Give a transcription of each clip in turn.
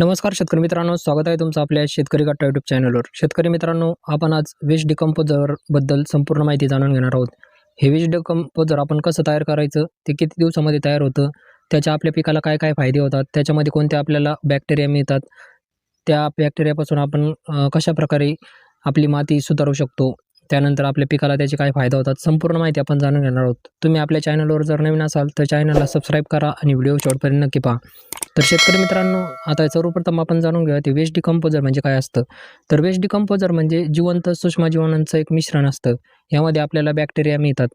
नमस्कार शेतकरी मित्रांनो स्वागत आहे तुमचं आपल्या शेतकरी गट्टा यूट्यूब चॅनलवर शेतकरी मित्रांनो आपण आज वेस्ट डिकंपोजरबद्दल संपूर्ण माहिती जाणून घेणार आहोत. हे वेस्ट डिकम्पोजर आपण कसं तयार करायचं ते किती दिवसामध्ये तयार होतं त्याच्या आपल्या पिकाला काय काय फायदे होतात त्याच्यामध्ये कोणते आपल्याला बॅक्टेरिया मिळतात त्या बॅक्टेरियापासून आपण कशा प्रकारे आपली माती सुधारू शकतो त्यानंतर आपल्या पिकाला त्याचे काय फायदा होतात संपूर्ण माहिती आपण जाणून घेणार आहोत. तुम्ही आपल्या चॅनलवर जर नवीन असाल तर चॅनलला सबस्क्राईब करा आणि व्हिडिओ शेवटपर्यंत नक्की पहा. तर शेतकरी मित्रांनो आता सर्वप्रथम आपण जाणून घेऊया ते वेस्ट डिकम्पोजर म्हणजे काय असतं. तर वेस्ट डिकम्पोजर म्हणजे जिवंत सूक्ष्मजीवाणूंचं एक मिश्रण असतं. यामध्ये आपल्याला बॅक्टेरिया मिळतात.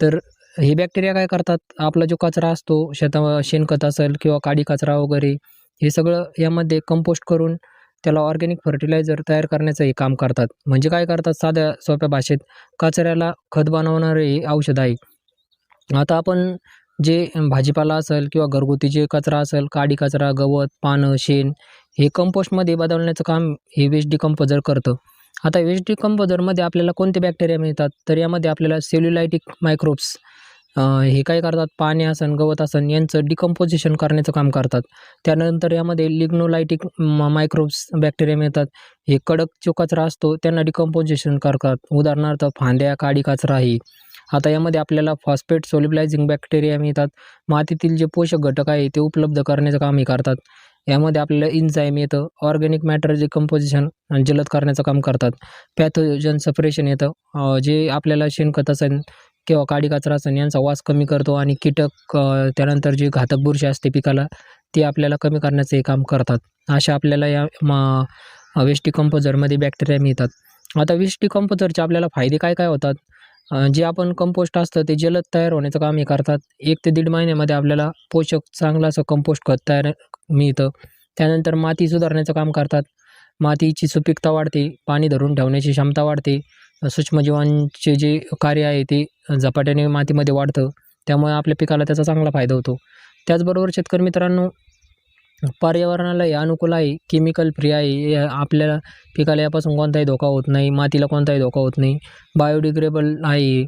तर हे बॅक्टेरिया काय करतात? आपला जो कचरा असतो शेता शेणखत असेल किंवा काडी कचरा वगैरे हे सगळं यामध्ये कंपोस्ट करून त्याला ऑर्गॅनिक फर्टिलायझर तयार करण्याचं हे काम करतात. म्हणजे काय करतात? साध्या सोप्या भाषेत कचऱ्याला खत बनवणारे हे औषध आहे. आता आपण जे भाजीपाला असेल किंवा घरगुती जे कचरा असेल काडी कचरा गवत पानं शेण हे कंपोस्टमध्ये बदलण्याचं काम हे वेस्ट डिकम्पोजर करतं. आता वेस्ट डिकम्पोजरमध्ये आपल्याला कोणते बॅक्टेरिया मिळतात? तर यामध्ये आपल्याला सेल्युलायटिक मायक्रोब्स हे काय करतात? पाणी असन गवत असन यांचं डिकम्पोजिशन करण्याचं काम करतात. त्यानंतर यामध्ये लिग्नोलायटिक मायक्रोब्स बॅक्टेरियम येतात हे कडक जो कचरा असतो त्यांना डिकम्पोजिशन करतात. उदाहरणार्थ फांद्या काडी कचरा ही. आता यामध्ये आपल्याला फॉस्फेट सोलिबलायझिंग बॅक्टेरिया मिळतात. मातीतील जे पोषक घटक आहे ते उपलब्ध करण्याचं कामही करतात. यामध्ये आपल्याला इन्झाईम येतं. ऑर्गॅनिक मॅटर जे कंपोजिशन जलद करण्याचं काम करतात. पॅथोजन सपरेशन येतं. जे आपल्याला शेणखत असेल किंवा काडी कचरा असेल यांचा वास कमी करतो आणि कीटक त्यानंतर जी घातक बुरशी असते पिकाला ती आपल्याला कमी करण्याचं हे काम करतात. अशा आपल्याला या मा वेष्टी कंपोजरमध्ये बॅक्टेरिया मिळतात. आता वेष्टी कंपोजरचे आपल्याला फायदे काय काय होतात? जे आपण कंपोस्ट असतं ते जलद तयार होण्याचं काम हे करतात. एक ते दीड महिन्यामध्ये आपल्याला पोषक चांगलं असं कंपोस्ट खत तयार मिळतं. त्यानंतर माती सुधारण्याचं काम करतात. मातीची सुपीकता वाढते पाणी धरून ठेवण्याची क्षमता वाढते. सूक्ष्मजीवांचे जे कार्य आहे ते झपाट्याने मातीमध्ये वाढतं त्यामुळे आपल्या पिकाला त्याचा चांगला फायदा होतो. त्याचबरोबर शेतकरी मित्रांनो पर्यावरणाला हे अनुकूल आहे केमिकल फ्री आहे आपल्याला पिकाला यापासून कोणताही धोका होत नाही मातीला कोणताही धोका होत नाही बायोडिग्रेबल आहे.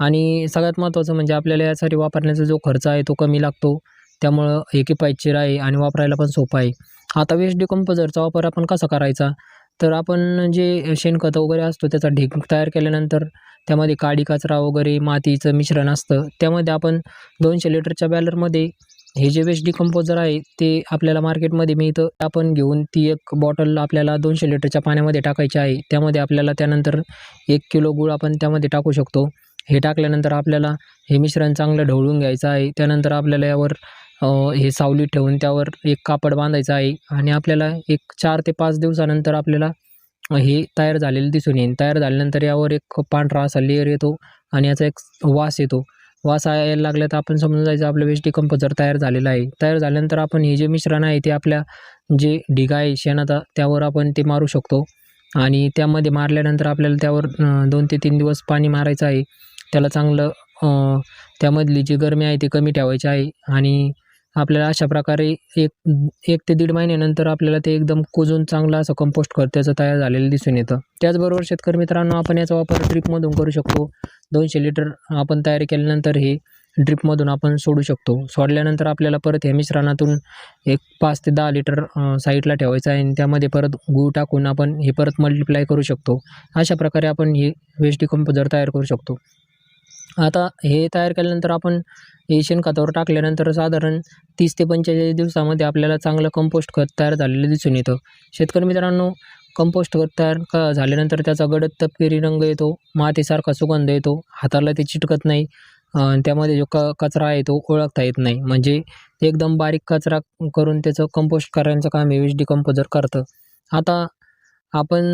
आणि सगळ्यात महत्त्वाचं म्हणजे आपल्याला यासाठी वापरण्याचा जो खर्च आहे तो कमी लागतो त्यामुळं हे किफायतशीर आहे आणि वापरायला पण सोपं आहे. आता वेस्ट डिकम्पोजरचा वापर आपण कसा करायचा? तर आपण जे शेणखत वगैरे असतो त्याचा ढीग तयार केल्यानंतर त्यामध्ये काडी कचरा वगैरे मातीचं मिश्रण असतं. त्यामध्ये आपण दोनशे लिटरच्या बॅलरमध्ये हे जे वेस्ट डिकम्पोजर आहे ते आपल्याला मार्केटमध्ये मिळतं. आपण घेऊन ती एक बॉटल आपल्याला दोनशे लिटरच्या पाण्यामध्ये टाकायची आहे. त्यामध्ये आपल्याला त्यानंतर एक किलो गुळ आपण त्यामध्ये टाकू शकतो. हे टाकल्यानंतर आपल्याला हे मिश्रण चांगलं ढवळून घ्यायचं आहे. त्यानंतर आपल्याला यावर हे सावलीत ठेवून त्यावर एक कापड बांधायचं आहे आणि आपल्याला एक चार ते पाच दिवसानंतर आपल्याला हे तयार झालेलं दिसून येईल. तयार झाल्यानंतर यावर एक पांढरा असा लेअर येतो आणि याचा एक वास येतो. वास यायला लागला तर आपण समजून जायचं आपलं वेस्ट डिकम्पोजर तयार झालेलं आहे. तयार झाल्यानंतर आपण हे जे मिश्रण आहे ते आपल्या जे ढिगा आहे शेणाचा त्यावर आपण ते मारू शकतो आणि त्यामध्ये मारल्यानंतर आपल्याला त्यावर दोन ते तीन दिवस पाणी मारायचं आहे. त्याला चांगलं त्यामधली जी गरमी आहे ती कमी ठेवायची आहे आणि आपल्याला अशा प्रकारे एक एक ते दीड महिन्यानंतर आपल्याला ते एकदम कुजून चांगलं असं कंपोस्ट खत त्याचं तयार झालेलं दिसून येतं. त्याचबरोबर शेतकरी मित्रांनो आपण याचा वापर ड्रिपमधून करू शकतो. दोनशे लिटर आपण तयारी केल्यानंतर हे ड्रिपमधून आपण सोडू शकतो. सोडल्यानंतर आपल्याला परत हे मिश्रणातून एक पाच ते दहा लिटर साईडला ठेवायचं आहे आणि त्यामध्ये परत गूळ टाकून आपण हे परत मल्टिप्लाय करू शकतो. अशा प्रकारे आपण हे वेस्ट जर तयार करू शकतो. आता हे तयार केल्यानंतर आपण हे शेणखतावर टाकल्यानंतर साधारण तीस ते पंचेचाळीस दिवसामध्ये आपल्याला चांगलं कंपोस्ट खत तयार झालेलं दिसून येतं. शेतकरी मित्रांनो कंपोस्ट खत तयार क झाल्यानंतर त्याचा गडद तपकिरी रंग येतो मातीसारखा सुगंध येतो हाताला ते चिटकत नाही त्यामध्ये जो क कचरा आहे तो ओळखता येत नाही. म्हणजे एकदम बारीक कचरा करून त्याचं कंपोस्ट करायचं काम हे वेस्ट डिकम्पोजर करतं. आता आपण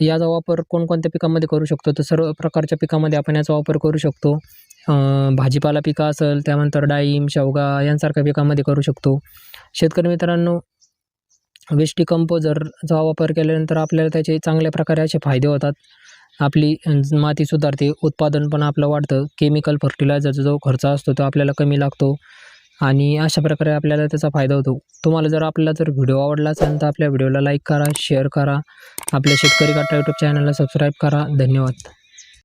याचा वापर कोणकोणत्या पिकामध्ये करू शकतो? तर सर्व प्रकारच्या पिकामध्ये आपण याचा वापर करू शकतो. भाजीपाला पिकं असेल त्यानंतर डाळिंब शेवगा यांसारख्या पिकामध्ये करू शकतो. शेतकरी मित्रांनो वेस्ट कंपोजरचा वापर केल्यानंतर आपल्याला त्याचे चांगल्या प्रकारे असे फायदे होतात. आपली माती सुधारते उत्पादन पण आपलं वाढतं. केमिकल फर्टिलायझरचा जो खर्च असतो तो आपल्याला कमी लागतो. आणि अशा प्रकारे आपल्याला त्याचा फायदा होतो. तुम्हाला जर आपल्याला जर व्हिडिओ आवडला असेल तर आपल्या व्हिडिओला लाईक करा शेअर करा. आपल्या शेतकरी काटा यूट्यूब चॅनलला सबस्क्राईब करा. धन्यवाद.